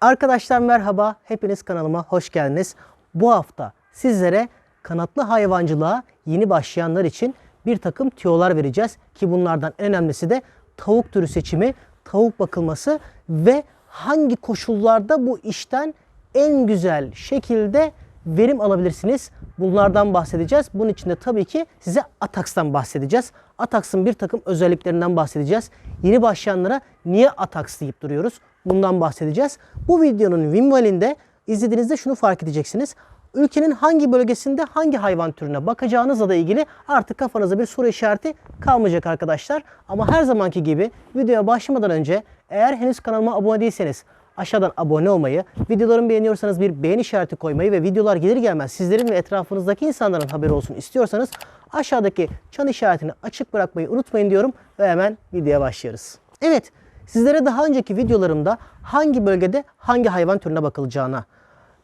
Arkadaşlar merhaba, hepiniz kanalıma hoş geldiniz. Bu hafta sizlere kanatlı hayvancılığa yeni başlayanlar için bir takım tüyolar vereceğiz. Ki bunlardan en önemlisi de tavuk türü seçimi, tavuk bakılması ve hangi koşullarda bu işten en güzel şekilde verim alabilirsiniz. Bunlardan bahsedeceğiz. Bunun için de tabii ki size Atax'tan bahsedeceğiz. Atax'ın bir takım özelliklerinden bahsedeceğiz. Yeni başlayanlara niye Atax deyip duruyoruz? Bundan bahsedeceğiz. Bu videonun Winwell'inde izlediğinizde şunu fark edeceksiniz. Ülkenin hangi bölgesinde hangi hayvan türüne bakacağınızla da ilgili artık kafanızda bir soru işareti kalmayacak arkadaşlar. Ama her zamanki gibi videoya başlamadan önce eğer henüz kanalıma abone değilseniz aşağıdan abone olmayı, videolarımı beğeniyorsanız bir beğen işareti koymayı ve videolar gelir gelmez sizlerin ve etrafınızdaki insanların haberi olsun istiyorsanız aşağıdaki çan işaretini açık bırakmayı unutmayın diyorum ve hemen videoya başlıyoruz. Evet, sizlere daha önceki videolarımda hangi bölgede hangi hayvan türüne bakılacağına,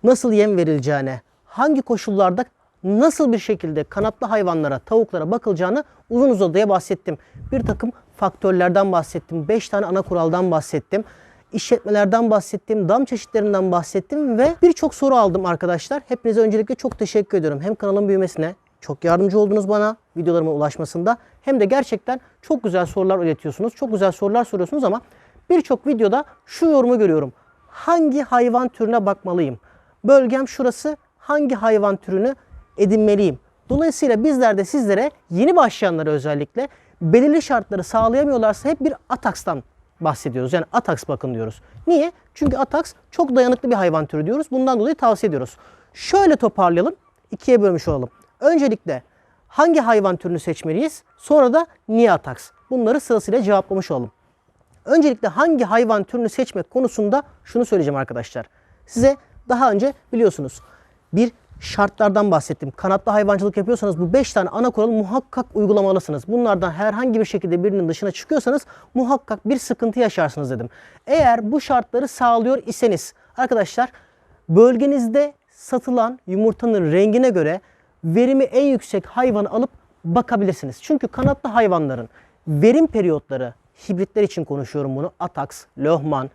nasıl yem verileceğine, hangi koşullarda nasıl bir şekilde kanatlı hayvanlara, tavuklara bakılacağını uzun uzadıya bahsettim. Bir takım faktörlerden bahsettim. 5 tane ana kuraldan bahsettim. İşletmelerden bahsettim, dam çeşitlerinden bahsettim ve birçok soru aldım arkadaşlar. Hepinize öncelikle çok teşekkür ediyorum. Hem kanalın büyümesine çok yardımcı oldunuz bana videolarıma ulaşmasında hem de gerçekten çok güzel sorular üretiyorsunuz. Çok güzel sorular soruyorsunuz ama birçok videoda şu yorumu görüyorum. Hangi hayvan türüne bakmalıyım? Bölgem şurası. Hangi hayvan türünü edinmeliyim? Dolayısıyla bizler de sizlere yeni başlayanlara özellikle belirli şartları sağlayamıyorlarsa hep bir Atax'tan bahsediyoruz. Yani Atax bakın diyoruz. Niye? Çünkü Atax çok dayanıklı bir hayvan türü diyoruz. Bundan dolayı tavsiye ediyoruz. Şöyle toparlayalım. ikiye bölmüş olalım. Öncelikle hangi hayvan türünü seçmeliyiz? Sonra da niye Atax? Bunları sırasıyla cevaplamış olalım. Öncelikle hangi hayvan türünü seçmek konusunda şunu söyleyeceğim arkadaşlar. Size daha önce biliyorsunuz bir şartlardan bahsettim. Kanatlı hayvancılık yapıyorsanız bu 5 tane ana kuralı muhakkak uygulamalısınız. Bunlardan herhangi bir şekilde birinin dışına çıkıyorsanız muhakkak bir sıkıntı yaşarsınız dedim. Eğer bu şartları sağlıyor iseniz arkadaşlar bölgenizde satılan yumurtanın rengine göre verimi en yüksek hayvanı alıp bakabilirsiniz. Çünkü kanatlı hayvanların verim periyotları hibritler için konuşuyorum bunu. Atax, Lohman,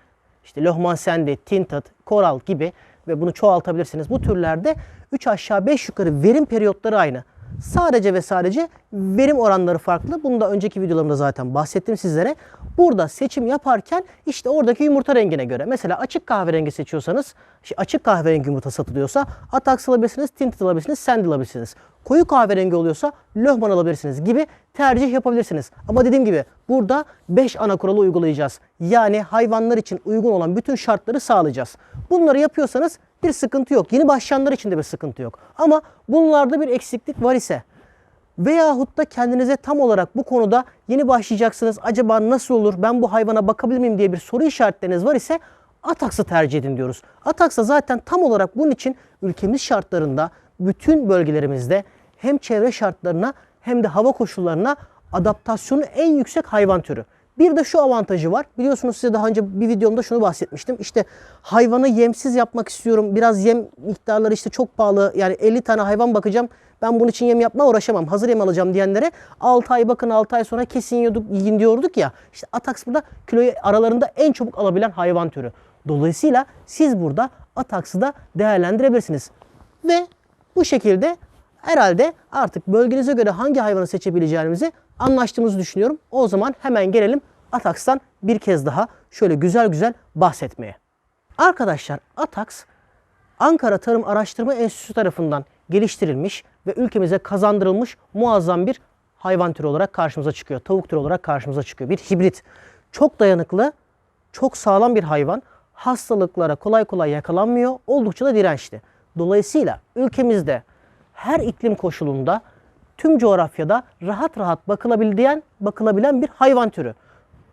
işte Lohman Sandy, Tinted, Coral gibi ve bunu çoğaltabilirsiniz. Bu türlerde 3 aşağı 5 yukarı verim periyotları aynı. Sadece ve sadece verim oranları farklı. Bunu da önceki videolarımda zaten bahsettim sizlere. Burada seçim yaparken işte oradaki yumurta rengine göre. Mesela açık kahverengi seçiyorsanız, işte açık kahverengi yumurta satılıyorsa Atax alabilirsiniz, Tinted alabilirsiniz, Sandy alabilirsiniz. Koyu kahverengi oluyorsa Lohman alabilirsiniz gibi tercih yapabilirsiniz. Ama dediğim gibi burada 5 ana kuralı uygulayacağız. Yani hayvanlar için uygun olan bütün şartları sağlayacağız. Bunları yapıyorsanız bir sıkıntı yok. Yeni başlayanlar için de bir sıkıntı yok. Ama bunlarda bir eksiklik var ise veyahut da kendinize tam olarak bu konuda yeni başlayacaksınız. Acaba nasıl olur ben bu hayvana bakabilir miyim diye bir soru işaretleriniz var ise Atax'ı tercih edin diyoruz. Atax da zaten tam olarak bunun için ülkemiz şartlarında bütün bölgelerimizde hem çevre şartlarına hem de hava koşullarına adaptasyonu en yüksek hayvan türü. Bir de şu avantajı var. Biliyorsunuz size daha önce bir videomda şunu bahsetmiştim. İşte hayvanı yemsiz yapmak istiyorum. Biraz yem miktarları işte çok pahalı. Yani 50 tane hayvan bakacağım. Ben bunun için yem yapma uğraşamam. Hazır yem alacağım diyenlere 6 ay bakın 6 ay sonra kesin yiyorduk, yiyin diyorduk ya. İşte Atax burada kiloyu aralarında en çabuk alabilen hayvan türü. Dolayısıyla siz burada Atax'ı da değerlendirebilirsiniz. Ve bu şekilde herhalde artık bölgenize göre hangi hayvanı seçebileceğinizi anlaştığımızı düşünüyorum. O zaman hemen gelelim Atax'tan bir kez daha şöyle güzel güzel bahsetmeye. Arkadaşlar Atax Ankara Tarım Araştırma Enstitüsü tarafından geliştirilmiş ve ülkemize kazandırılmış muazzam bir hayvan türü olarak karşımıza çıkıyor. Tavuk türü olarak karşımıza çıkıyor. Bir hibrit. Çok dayanıklı, çok sağlam bir hayvan. Hastalıklara kolay kolay yakalanmıyor. Oldukça da dirençli. Dolayısıyla ülkemizde her iklim koşulunda tüm coğrafyada rahat rahat bakılabilen, bakılabilen bir hayvan türü.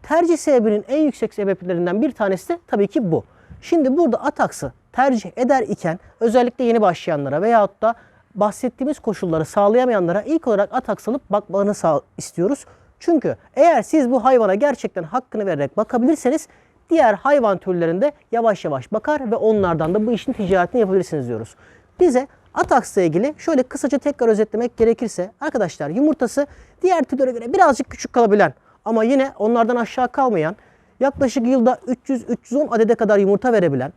Tercih sebebinin en yüksek sebeplerinden bir tanesi de tabii ki bu. Şimdi burada Atax'ı tercih eder iken özellikle yeni başlayanlara veyahut da bahsettiğimiz koşulları sağlayamayanlara ilk olarak Atax alıp bakmalarını sağ istiyoruz. Çünkü eğer siz bu hayvana gerçekten hakkını vererek bakabilirseniz diğer hayvan türlerinde yavaş yavaş bakar ve onlardan da bu işin ticaretini yapabilirsiniz diyoruz. Bize Atax'la ilgili şöyle kısaca tekrar özetlemek gerekirse arkadaşlar yumurtası diğer türlere göre birazcık küçük kalabilen ama yine onlardan aşağı kalmayan yaklaşık yılda 300-310 adede kadar yumurta verebilen,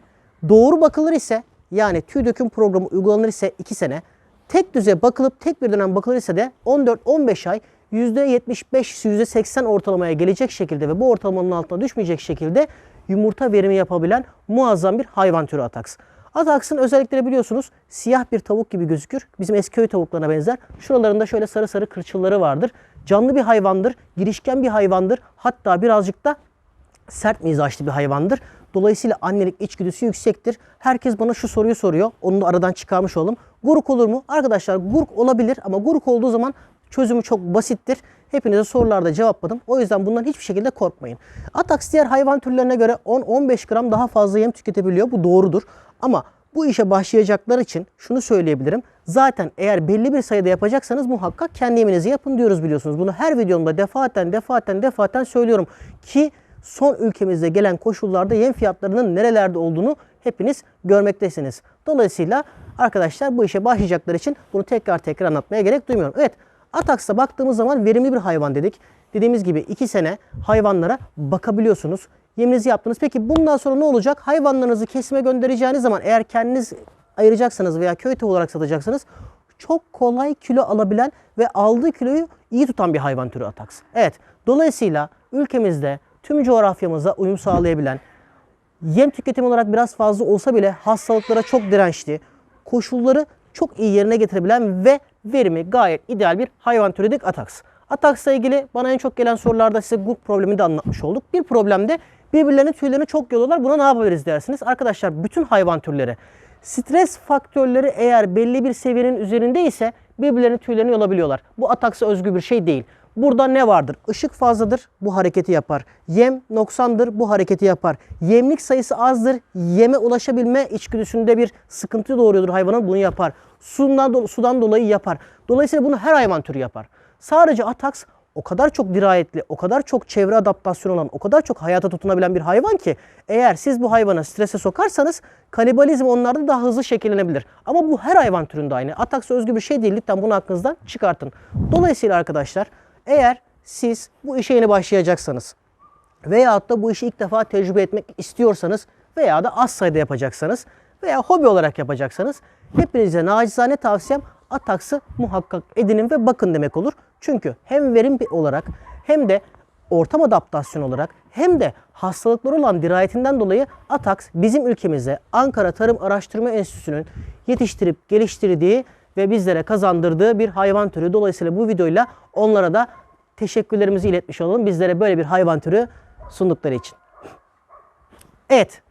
doğru bakılır ise yani tüy döküm programı uygulanır ise 2 sene, tek düze bakılıp tek bir dönem bakılır ise de 14-15 ay %75-%80 ortalamaya gelecek şekilde ve bu ortalamanın altına düşmeyecek şekilde yumurta verimi yapabilen muazzam bir hayvan türü ataks. Ataks'ın özellikleri biliyorsunuz siyah bir tavuk gibi gözükür. Bizim eski köy tavuklarına benzer. Şuralarında şöyle sarı sarı kırçılları vardır. Canlı bir hayvandır, girişken bir hayvandır. Hatta birazcık da sert mizaçlı bir hayvandır. Dolayısıyla annelik içgüdüsü yüksektir. Herkes bana şu soruyu soruyor. Onu da aradan çıkarmış olalım. Gurk olur mu? Arkadaşlar gurk olabilir ama gurk olduğu zaman çözümü çok basittir. Hepinize sorularda cevapladım. O yüzden bundan hiçbir şekilde korkmayın. Ataks diğer hayvan türlerine göre 10-15 gram daha fazla yem tüketebiliyor. Bu doğrudur. Ama bu işe başlayacaklar için şunu söyleyebilirim. Zaten eğer belli bir sayıda yapacaksanız muhakkak kendi yeminizi yapın diyoruz biliyorsunuz. Bunu her videomda defaten defaten defaten söylüyorum. Ki son ülkemizde gelen koşullarda yem fiyatlarının nerelerde olduğunu hepiniz görmektesiniz. Dolayısıyla arkadaşlar bu işe başlayacaklar için bunu tekrar tekrar anlatmaya gerek duymuyorum. Evet Ataks'a baktığımız zaman verimli bir hayvan dedik. Dediğimiz gibi 2 sene hayvanlara bakabiliyorsunuz. Yeminizi yaptınız. Peki bundan sonra ne olacak? Hayvanlarınızı kesime göndereceğiniz zaman eğer kendiniz ayıracaksanız veya köy tavuğu olarak satacaksanız çok kolay kilo alabilen ve aldığı kiloyu iyi tutan bir hayvan türü ataks. Evet. Dolayısıyla ülkemizde tüm coğrafyamıza uyum sağlayabilen, yem tüketimi olarak biraz fazla olsa bile hastalıklara çok dirençli, koşulları çok iyi yerine getirebilen ve verimi gayet ideal bir hayvan türüdür Ataks. Ataks'la ilgili bana en çok gelen sorularda size gurk problemini de anlatmış olduk. Bir problemde birbirlerinin tüylerini çok yoluyorlar. Buna ne yapabiliriz dersiniz. Arkadaşlar bütün hayvan türleri stres faktörleri eğer belli bir seviyenin üzerinde ise birbirlerinin tüylerini yolabiliyorlar. Bu Ataks'a özgü bir şey değil. Burada ne vardır? Işık fazladır, bu hareketi yapar. Yem noksandır, bu hareketi yapar. Yemlik sayısı azdır, yeme ulaşabilme içgüdüsünde bir sıkıntı doğuruyordur hayvanın, bunu yapar. Sudan, sudan dolayı yapar. Dolayısıyla bunu her hayvan türü yapar. Sadece ataks o kadar çok dirayetli, o kadar çok çevre adaptasyonu olan, o kadar çok hayata tutunabilen bir hayvan ki eğer siz bu hayvana strese sokarsanız kanibalizm onlarda daha hızlı şekillenebilir. Ama bu her hayvan türünde aynı. Ataksa özgü bir şey değil. Lütfen bunu aklınızdan çıkartın. Dolayısıyla arkadaşlar eğer siz bu işe yeni başlayacaksanız veyahut da bu işi ilk defa tecrübe etmek istiyorsanız veya da az sayıda yapacaksanız veya hobi olarak yapacaksanız hepinize nacizane tavsiyem Ataks'ı muhakkak edinin ve bakın demek olur. Çünkü hem verim olarak hem de ortam adaptasyon olarak hem de hastalıkları olan dirayetinden dolayı Ataks bizim ülkemizde Ankara Tarım Araştırma Enstitüsü'nün yetiştirip geliştirdiği ve bizlere kazandırdığı bir hayvan türü. Dolayısıyla bu videoyla onlara da teşekkürlerimizi iletmiş olalım. Bizlere böyle bir hayvan türü sundukları için. Evet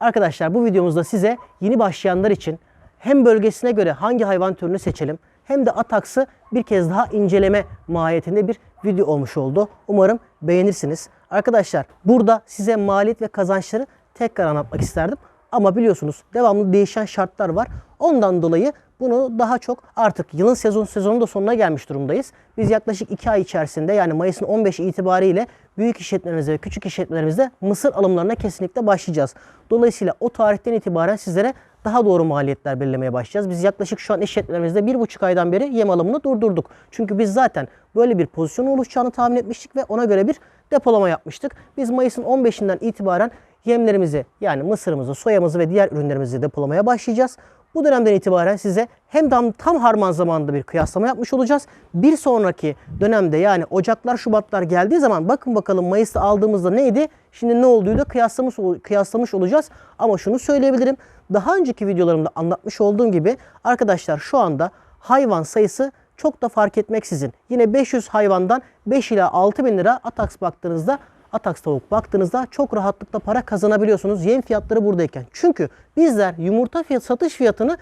arkadaşlar bu videomuzda size yeni başlayanlar için hem bölgesine göre hangi hayvan türünü seçelim hem de Ataks'ı bir kez daha inceleme mahiyetinde bir video olmuş oldu. Umarım beğenirsiniz. Arkadaşlar burada size maliyet ve kazançları tekrar anlatmak isterdim. Ama biliyorsunuz devamlı değişen şartlar var. Ondan dolayı bunu daha çok artık yılın sezon sezonu da sonuna gelmiş durumdayız. Biz yaklaşık 2 ay içerisinde yani Mayıs'ın 15 itibariyle büyük işletmelerimizde ve küçük işletmelerimizde mısır alımlarına kesinlikle başlayacağız. Dolayısıyla o tarihten itibaren sizlere daha doğru maliyetler belirlemeye başlayacağız. Biz yaklaşık şu an işletmelerimizde bir buçuk aydan beri yem alımını durdurduk. Çünkü biz zaten böyle bir pozisyon oluşacağını tahmin etmiştik ve ona göre bir depolama yapmıştık. Biz Mayıs'ın 15'inden itibaren yemlerimizi yani mısırımızı, soyamızı ve diğer ürünlerimizi depolamaya başlayacağız. Bu dönemden itibaren size hem tam, tam harman zamanında bir kıyaslama yapmış olacağız. Bir sonraki dönemde yani Ocaklar, Şubatlar geldiği zaman bakın bakalım Mayıs'ta aldığımızda neydi? Şimdi ne olduğu da kıyaslamış, kıyaslamış olacağız. Ama şunu söyleyebilirim. Daha önceki videolarımda anlatmış olduğum gibi arkadaşlar şu anda hayvan sayısı çok da fark etmeksizin. Yine 500 hayvandan 5 ila 6 bin lira Atax baktığınızda Atax tavuk baktığınızda çok rahatlıkla para kazanabiliyorsunuz yem fiyatları buradayken. Çünkü bizler yumurta fiyat, satış fiyatını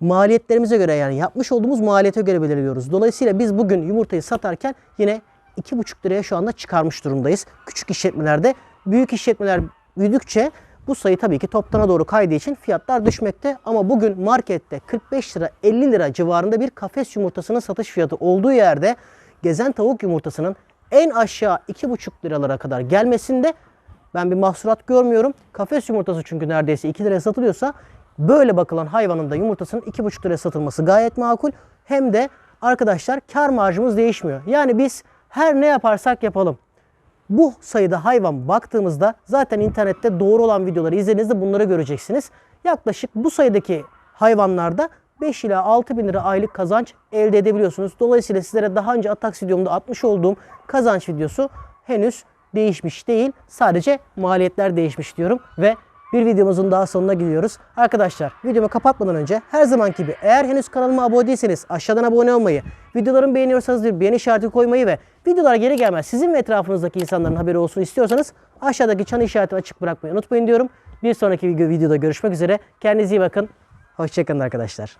maliyetlerimize göre yani yapmış olduğumuz maliyete göre belirliyoruz. Dolayısıyla biz bugün yumurtayı satarken yine 2,5 liraya şu anda çıkarmış durumdayız. Küçük işletmelerde büyük işletmeler büyüdükçe bu sayı tabii ki toptana doğru kaydığı için fiyatlar düşmekte. Ama bugün markette 45 lira 50 lira civarında bir kafes yumurtasının satış fiyatı olduğu yerde gezen tavuk yumurtasının en aşağı 2,5 liralara kadar gelmesinde ben bir mahsurat görmüyorum. Kafes yumurtası çünkü neredeyse 2 liraya satılıyorsa böyle bakılan hayvanın da yumurtasının 2,5 liraya satılması gayet makul. Hem de arkadaşlar kar marjımız değişmiyor. Yani biz her ne yaparsak yapalım Bu sayıda hayvan baktığımızda zaten internette doğru olan videoları izlediğinizde bunları göreceksiniz. Yaklaşık bu sayıdaki hayvanlarda 5 ila 6 bin lira aylık kazanç elde edebiliyorsunuz. Dolayısıyla sizlere daha önce Atax videomda atmış olduğum kazanç videosu henüz değişmiş değil. Sadece maliyetler değişmiş diyorum ve bir videomuzun daha sonuna gidiyoruz. Arkadaşlar videomu kapatmadan önce her zamanki gibi eğer henüz kanalıma abone değilseniz aşağıdan abone olmayı, videolarımı beğeniyorsanız bir beğeni işareti koymayı ve videolar geri gelmez sizin ve etrafınızdaki insanların haberi olsun istiyorsanız aşağıdaki çan işaretini açık bırakmayı unutmayın diyorum. Bir sonraki video- videoda görüşmek üzere. Kendinize iyi bakın. Hoşçakalın arkadaşlar.